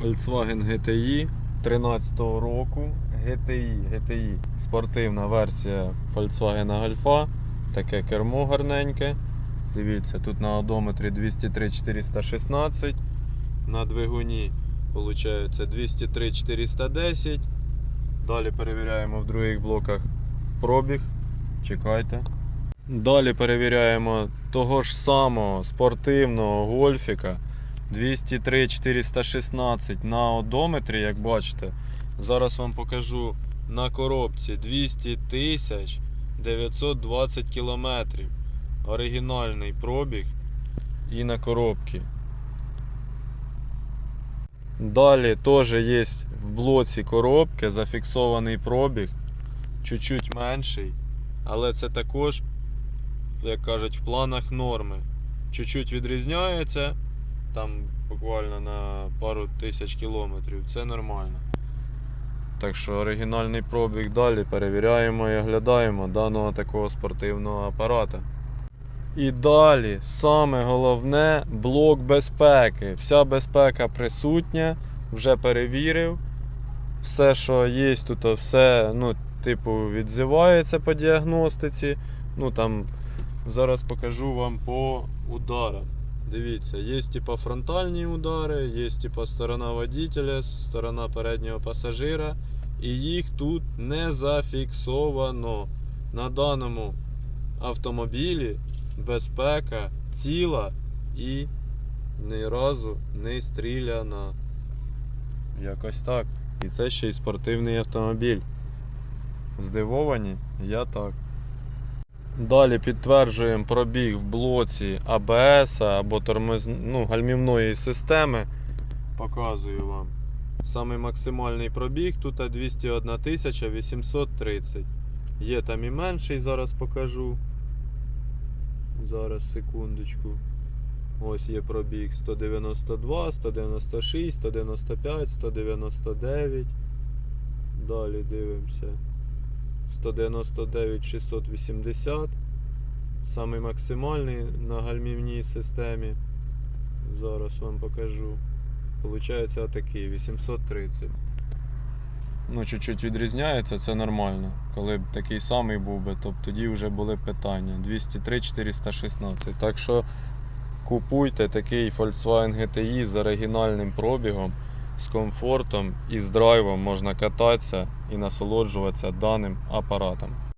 Volkswagen GTI 13 року. GTI, GTI. Спортивна версія Volkswagen Golf. Таке кермо гарненьке. Дивіться, тут на одометрі 203 416. На двигуні виходить 203 410. Далі перевіряємо в других блоках пробіг. Чекайте. Далі перевіряємо того ж самого спортивного гольфіка 203 416 на одометрі, як бачите. Зараз вам покажу на коробці 200 тисяч 920 кілометрів. Оригінальний пробіг і на коробці. Далі теж є в блоці коробки зафіксований пробіг, чуть-чуть менший, але це також, як кажуть, в планах норми. Чуть-чуть відрізняється, там буквально на пару тисяч кілометрів, це нормально. Так що оригінальний пробіг далі перевіряємо і оглядаємо даного такого спортивного апарата. І далі, саме головне, блок безпеки. Вся безпека присутня, вже перевірив. Все, що є тут, все, ну, типу, відзивається по діагностиці. Ну там зараз покажу вам по ударам. Дивіться, є типа фронтальні удари, є типа сторона водителя, сторона переднього пасажира. І їх тут не зафіксовано. На даному автомобілі безпека ціла і ні разу не стріляна. Якось так. І це ще й спортивний автомобіль. Здивовані? Я так. Далі підтверджуємо пробіг в блоці АБС або тормоз... ну, гальмівної системи. Показую вам. Самий максимальний пробіг тут 201 830. Є там і менший, зараз покажу. Зараз секундочку. Ось є пробіг 192, 196, 195, 199. Далі дивимося. 199 680. Самий максимальний на гальмівній системі. Зараз вам покажу. Получається отакий 830. Ну, чуть-чуть відрізняється, це нормально. Коли б такий самий був би, то б тоді вже були питання. 203 416. Так що купуйте такий Volkswagen GTI з оригінальним пробігом, з комфортом і з драйвом можна кататися і насолоджуватися даним апаратом.